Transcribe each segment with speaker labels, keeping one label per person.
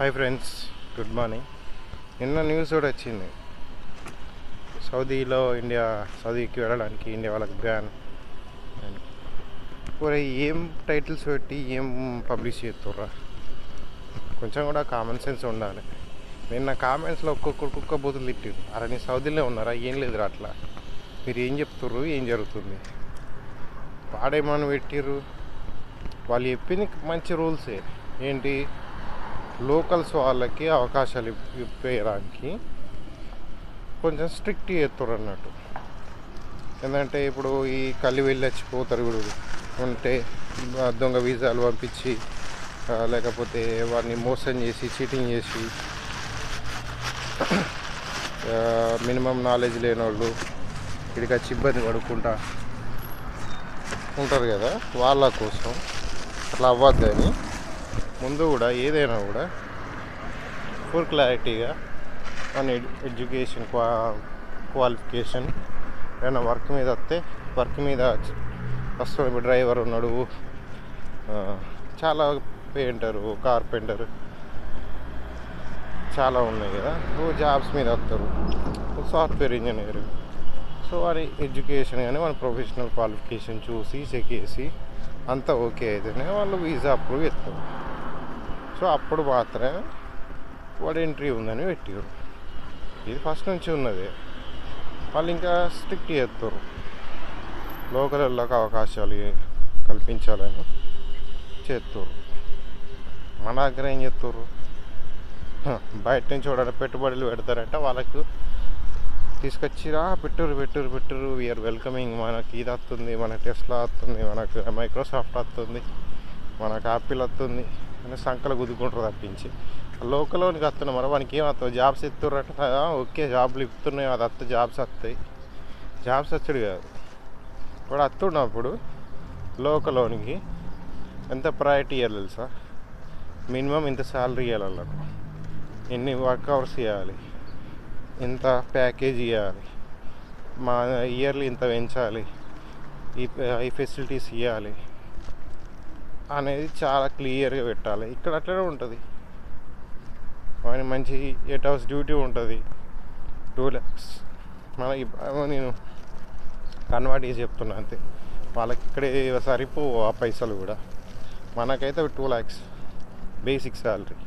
Speaker 1: Hi friends good morning నిన్న news కూడా వచ్చింది. సౌదీలో ఇండియా సౌదీకి వెళ్ళడానికి ఇండియా వాళ్ళకి బ్యాన్ అని ఏం టైటిల్స్ పెట్టి ఏం పబ్లిష్ చేస్తుర్రా? కొంచెం కూడా కామన్ సెన్స్ ఉండాలి. నిన్న కామెంట్స్లో ఒక్కొక్కరు ఒక్కొక్క బూతులు తిట్టిరు అరే నీ సౌదీలో ఉన్నారా? ఏం లేదురా అట్లా. మీరు ఏం చెప్తుర్రు? ఏం జరుగుతుంది? పాడేమని పెట్టిర్రు? వాళ్ళు చెప్పింది మంచి రూల్సే ఏంటి? లోకల్స్ వాళ్ళకి అవకాశాలు ఇప్పేయడానికి కొంచెం స్ట్రిక్ట్ చేస్తారు అన్నట్టు. ఎందుకంటే ఇప్పుడు ఈ కళ్ళు వెళ్ళి వచ్చిపోతారు కూడా ఉంటే దొంగ వీసాలు పంపించి లేకపోతే వారిని మోసం చేసి చీటింగ్ చేసి మినిమం నాలెడ్జ్ లేని వాళ్ళు ఇక్కడికి వచ్చి ఇబ్బంది పడుకుంటా ఉంటారు కదా వాళ్ళ కోసం. అట్లా అవ్వద్దని ముందు కూడా ఏదైనా కూడా ఫుల్ క్లారిటీగా మన ఎడ్యుకేషన్ క్వా క్వాలిఫికేషన్ ఏదైనా వర్క్ మీద వస్తే వర్క్ మీద వస్తాడు ఇప్పుడు డ్రైవర్ ఉన్నాడు చాలా పెయింటరు కార్పెంటర్ చాలా ఉన్నాయి కదా నువ్వు జాబ్స్ మీద వస్తారు సాఫ్ట్వేర్ ఇంజనీర్ సో వారి ఎడ్యుకేషన్ కానీ వాళ్ళ ప్రొఫెషనల్ క్వాలిఫికేషన్ చూసి చెక్ చేసి అంతా ఓకే అయితేనే వాళ్ళు వీసా అప్రూవ్ చేస్తారు. సో అప్పుడు మాత్రమే వాడు ఎంట్రీ ఉందని పెట్టారు. ఇది ఫస్ట్ నుంచి ఉన్నది. వాళ్ళు ఇంకా స్ట్రిక్ట్ చేస్తారు లోకల్ వాళ్ళకి అవకాశాలు కల్పించాలని చేస్తారు మన దగ్గర ఏం చేస్తారు బయట నుంచి చూడడం పెట్టుబడులు పెడతారంటే వాళ్ళకు తీసుకొచ్చిరా పెట్టురు పెట్టురు పెట్టురు వీఆర్ వెల్కమింగ్ మనకి ఇది వస్తుంది మన టెస్లా వస్తుంది మనకు మైక్రోసాఫ్ట్ వస్తుంది మనకు యాపిల్ వస్తుంది. అని సంకలు గుద్దుకుంటారు తప్పించి. లోకల్లోనికి వస్తున్నాం మరి వానికి ఏం జాబ్స్ ఇస్తుర్రట ఓకే జాబ్లు ఇస్తున్నాయి అది వస్తే జాబ్స్ వస్తాయి. జాబ్స్ వచ్చాడు కాదు. ఇప్పుడు వస్తున్నప్పుడు లోకల్లోనికి ఎంత ప్రయారిటీ ఇవ్వాలి తెలుసా? మినిమం ఇంత శాలరీ ఇవ్వాలి వాళ్ళకు. ఎన్ని వర్క్ అవర్స్ ఇవ్వాలి ఇంత ప్యాకేజ్ ఇవ్వాలి మా ఇయర్లీ ఇంత పెంచాలి? ఈ ఈ ఫెసిలిటీస్ ఇవ్వాలి అనేది చాలా క్లియర్గా పెట్టాలి. ఇక్కడ అట్లనే ఉంటుంది. వాని మంచి ఎయిట్ అవర్స్ డ్యూటీ ఉంటుంది. టూ ల్యాక్స్ మన నేను కన్వర్ట్ చేసి చెప్తున్నా అంతే. వాళ్ళకి ఇక్కడే సరిపో ఆ పైసలు కూడా. మనకైతే two lakhs basic salary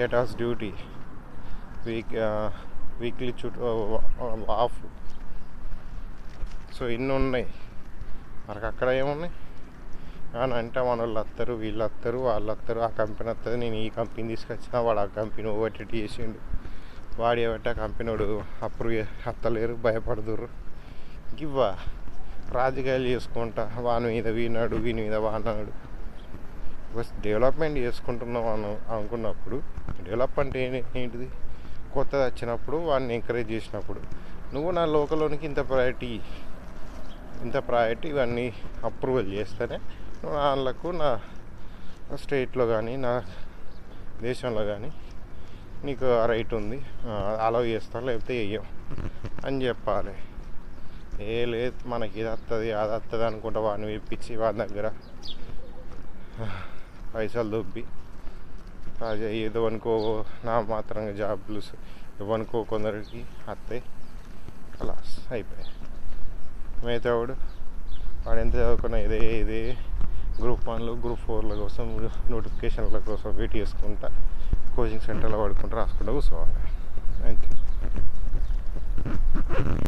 Speaker 1: eight hours duty. Week weekly చుట్టూ ఆఫ్ సో ఇన్ని ఉన్నాయి. మనకు అక్కడ ఏమున్నాయి? అని అంటే మన వాళ్ళు వస్తారు వీళ్ళు వస్తారు వాళ్ళు వస్తారు ఆ కంపెనీ వస్తుంది నేను ఈ కంపెనీ తీసుకొచ్చిన వాడు ఆ కంపెనీ ఓవర్టెట్ చేసిండు. వాడు ఏమంటే ఆ కంపెనీ వాడు అప్రూవ్ అత్తలేరు భయపడుతుర్రు ఇవ్వా. రాజకీయాలు చేసుకుంటా. వాని మీద వీనాడు వీని మీద వానాడు. డెవలప్మెంట్ చేసుకుంటున్నాం అను అనుకున్నప్పుడు డెవలప్ అంటే ఏంటిది? కొత్తది వచ్చినప్పుడు వాడిని ఎంకరేజ్ చేసినప్పుడు. నువ్వు నా లోకల్లోనికి ఇంత ప్రయారిటీ ఇంత ప్రయారిటీ ఇవన్నీ అప్రూవల్ చేస్తేనే వాళ్ళకు నా స్టేట్లో కానీ నా దేశంలో కానీ నీకు ఆ రైట్ ఉంది. అలవ్ చేస్తాం లేకపోతే వేయం అని చెప్పాలి. ఏ లేదు మనకి ఇది వస్తుంది అది వస్తుంది అనుకుంటా వాడిని వేపించి వాడి దగ్గర పైసలు దొబ్బి అది ఏదో అనుకో నా మాత్రంగా జాబ్లు ఇవ్వనుకో కొందరికి వస్తాయి అలా అయిపోయాయి. మిగతావాడు వాడు ఎంత చదువుకున్నా ఇదే ఇదే గ్రూప్ వన్లు గ్రూప్ ఫోర్ల కోసం నోటిఫికేషన్ల కోసం వెయిట్ చేసుకుంటా. కోచింగ్ సెంటర్లో పడుకుంటూ రాసుకుంటూ కూర్చోవాలి. అంతే